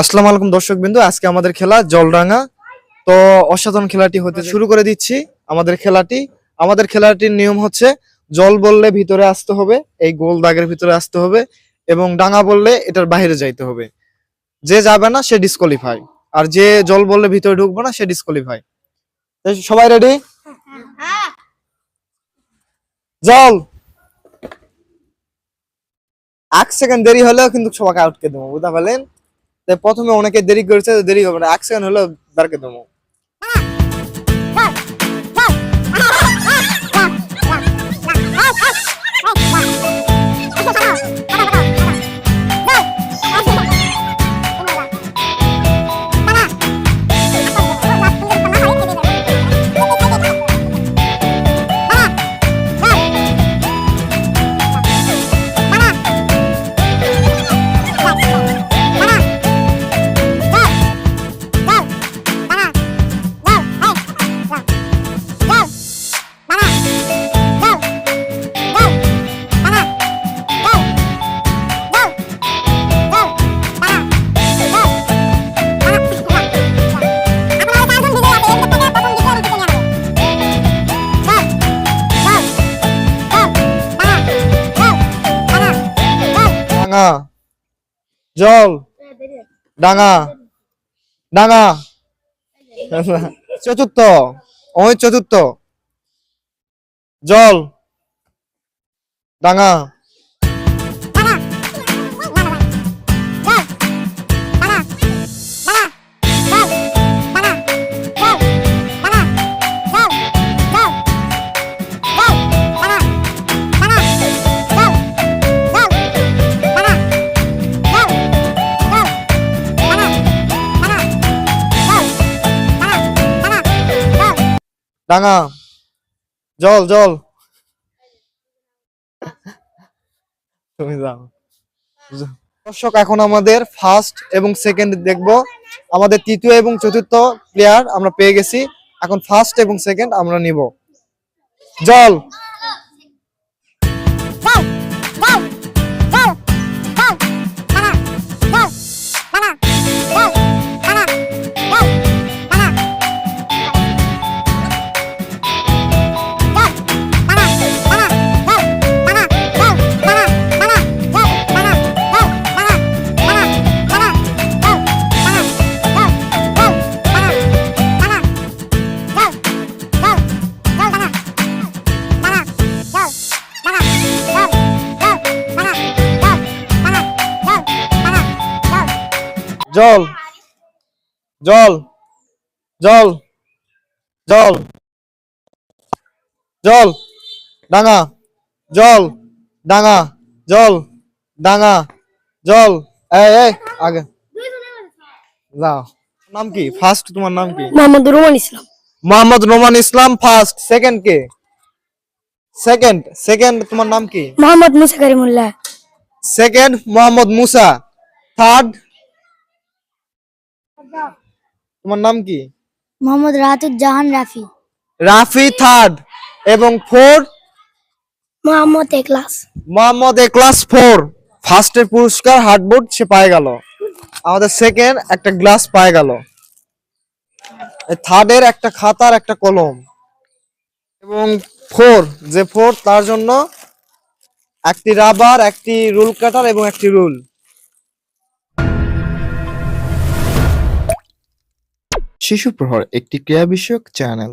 আসসালামু আলাইকুম দর্শক বিন্দু আজকে আমাদের খেলা জলডাঙ্গা। তো অসাধারণ খেলাটি হতে শুরু করে দিচ্ছি আমাদের খেলাটি। আমাদের খেলাটির নিয়ম হচ্ছে জল বললে ভিতরে আসতে হবে, এই গোল দাগের ভিতরে আসতে হবে এবং ডাঙ্গা বললে এটার বাইরে যাইতে হবে। যে যাবে না সে ডিসকোয়ালিফাই আর যে জল বললে ভিতরে ঢুকবে না সে ডিসকোয়ালিফাই সবাই রেডি জল! এক সেকেন্ড দেরি হলেও কিন্তু সবাইকে আউটকে দেবো, বুঝতে পারলেন? প্রথমে অনেকে দেরি করেছে দেরি হবে না। এক সেকেন্ড হলো বেরকে দেবো। ডাঙা। জল। ডাঙা। ডাঙা। চতুর্থ। ওই চতুর্থ। জল। ডাঙা। ডাঙা। জল জল। তুমি যাও দর্শক, এখন আমাদের ফার্স্ট এবং সেকেন্ড দেখব। আমাদের তৃতীয় এবং চতুর্থ প্লেয়ার আমরা পেয়ে গেছি। এখন ফার্স্ট এবং সেকেন্ড আমরা নিব। জল। জল জল জল জল জল ডাঙা জল ডাঙা জল ডাঙা জল এই এই আগে। যাও। নাম কি? ফার্স্ট তোমার নাম কি? মোহাম্মদ রুমান ইসলাম। মোহাম্মদ রোমান ইসলাম ফার্স্ট সেকেন্ড কে? সেকেন্ড সেকেন্ড তোমার নাম কি? মোহাম্মদ মুসা করিমুল্লাহ। সেকেন্ড মোহাম্মদ মুসা। থার্ড তোমার নাম কি? মোহাম্মদ রাতুজ্জাহান রাফি। রাফি থার্ড এবং ফোর? মোহাম্মদ একলাস মোহাম্মদ এ ক্লাস ফোর। ফার্স্টের পুরস্কার হার্ডবোর্ড সে পায়ে গেল। আমাদের সেকেন্ড একটা গ্লাস পায়ে গেল। থার্ডের একটা খাতার একটা কলম। এবং ফোর যে ফোর তার জন্য একটি রাবার একটি রুল কাটার এবং একটি রুল। শিশু প্রহর একটি ক্রিয়া বিষয়ক চ্যানেল।